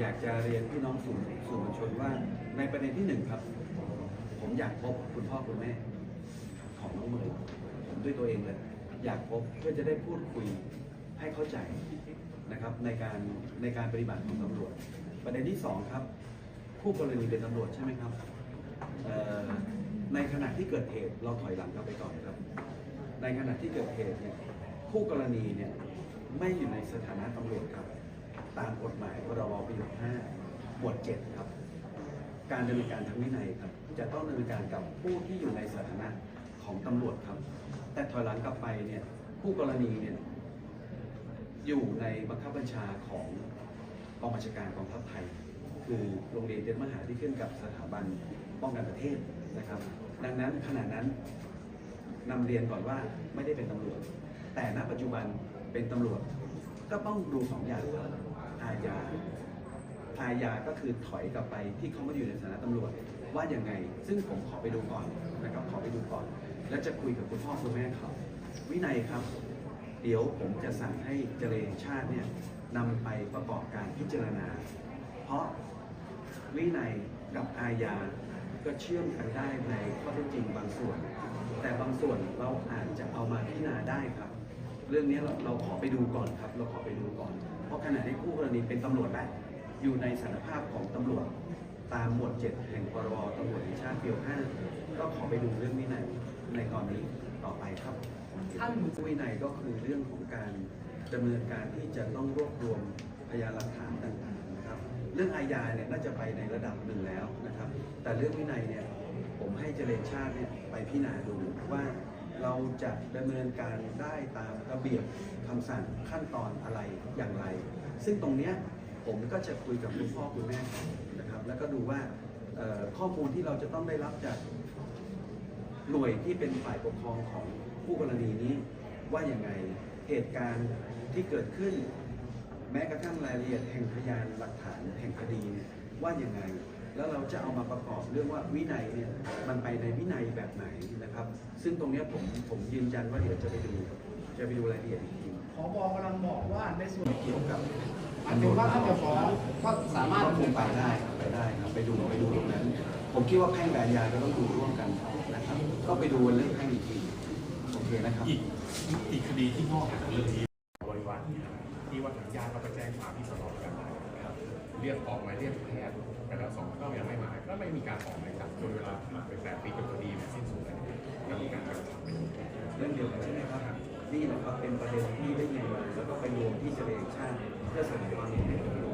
อยากจะเรียนพี่น้องสื่อสื่อมวลชนว่าในประเด็นที่หนึ่งครับ ผมอยากพบคุณพ่อคุณแม่ของน้องเมย์ผมด้วยตัวเองเลย อยากพบเพื่อจะได้พูดคุยให้เข้าใจนะครับในการในการปฏิบัติของตำรวจ ประเด็นที่สองครับ ผู้กรณีเป็นตำรวจใช่ไหมครับในขณะที่เกิดเหตุเราถอยหลังกลับไปก่อนครับ ในขณะที่เกิดเหตุเนี่ยผู้กรณีเนี่ยไม่อยู่ในสถานะตำรวจครับ ตามกฎหมายพรบปี65หมวด7ครับ การดำเนินการทางวินัยครับ จะต้องดำเนินการกับผู้ที่อยู่ในสถานะของตำรวจครับ แต่ถอยหลังกลับไปเนี่ยผู้กรณีเนี่ยอยู่ในบังคับบัญชาของกองบัญชาการกองทัพไทย คือโรงเรียนเตรียมมหาที่ขึ้นกับสถาบันป้องกันประเทศนะครับ ดังนั้นขณะนั้นนำเรียนก่อนว่าไม่ได้เป็นตำรวจ แต่ณปัจจุบันเป็นตำรวจก็ต้องดูสองอย่างครับ อาญาอาญาก็คือถอยกลับไปที่เขามาอยู่ในฐานะตำรวจว่าอยังไง ซึ่งผมขอไปดูก่อนนะครับขอไปดูก่อน แล้วจะคุยกับคุณพ่อคุณแม่เขาวินัยครับ เดี๋ยวผมจะสั่งให้เจริญชาติเนี่ยนำไปประกอบการพิจารณา เพราะวินัยกับอาญาก็เชื่อมกันได้ในข้อเท็จจริงบางส่วน แต่บางส่วนเราอาจจะเอามาพ รื่องนี้เราเราขอไปดูก่อนครับ เราขอไปดูก่อน เพราะขณะที่คู่กรณีเป็นตำรวจแล้วอยู่ในสถานภาพของตำรวจตามหมวด 7 แห่งพรบตำรวจแห่งชาติปี5ก็ขอไปดูเรื่องวินัยในตอนนี้ต่อไปครับท่านวินัยก็คือเรื่องของการดำเนินการที่จะต้องรวบรวมพยานหลักฐานต่างๆนะครับ เรื่องอาญาเนี่ยน่าจะไปในระดับหนึ่งแล้วนะครับ แต่เรื่องวินัยเนี่ยผมให้เจริญชาติเนี่ยไปพิจารณาดูว่า เราจะดำเนินการได้ตามระเบียบคำสั่งขั้นตอนอะไรอย่างไร ซึ่งตรงเนี้ยผมก็จะคุยกับคุณพ่อคุณแม่นะครับ แล้วก็ดูว่าข้อมูลที่เราจะต้องได้รับจากหน่วยที่เป็นฝ่ายปกครองของผู้กรณีนี้ว่าอย่างไงเหตุการณ์ที่เกิดขึ้น แม้กระทั่งรายละเอียดแห่งพยานหลักฐานแห่งคดีเนี่ยว่าอย่างไง แล้วเราจะเอามาประกอบเรื่องว่าวินัยเนี่ยมันไปในวินัยแบบไหนนะครับ ซึ่งตรงเนี้ยผมผมยืนยันว่าเดี๋ยวจะไปดูจะไปดูรายละเอียดอีกทีผบอกำลังบอกว่าในส่วนเกี่ยวกับหมายถึงว่าถ้าจะฟ้องก็สามารถก็คงไปได้ครับไปได้ครับไปดูไปดูตรงนั้น ผมคิดว่าแพ่งกับอาญาก็ต้องดูร่วมกันนะครับ ก็ไปดูเรื่องแพ่งอีกทีโอเคนะครับอีกอีกคดีที่งอกจากเรื่องนี้บริวารที่ว่าทางญาติเขาไปแจ้งความที่สนกันครับ เรียกออกหมายเรียกแพทย์แต่ละสองก็ยังไม่มาก็ไม่มีการออกหมายจับจนเวลาผ่านไปแปดปีจนคดีเนี่ยสิ้นสุดแล้วก็มีการกระทำไปเรื่องเดียวกันใช่ไหมครับนี่แหละครับเป็นประเด็นที่ได้ยินมาแล้วก็ไปรวมที่เฉลยชาติเพื่อเสนอความเห็นในตรงนี้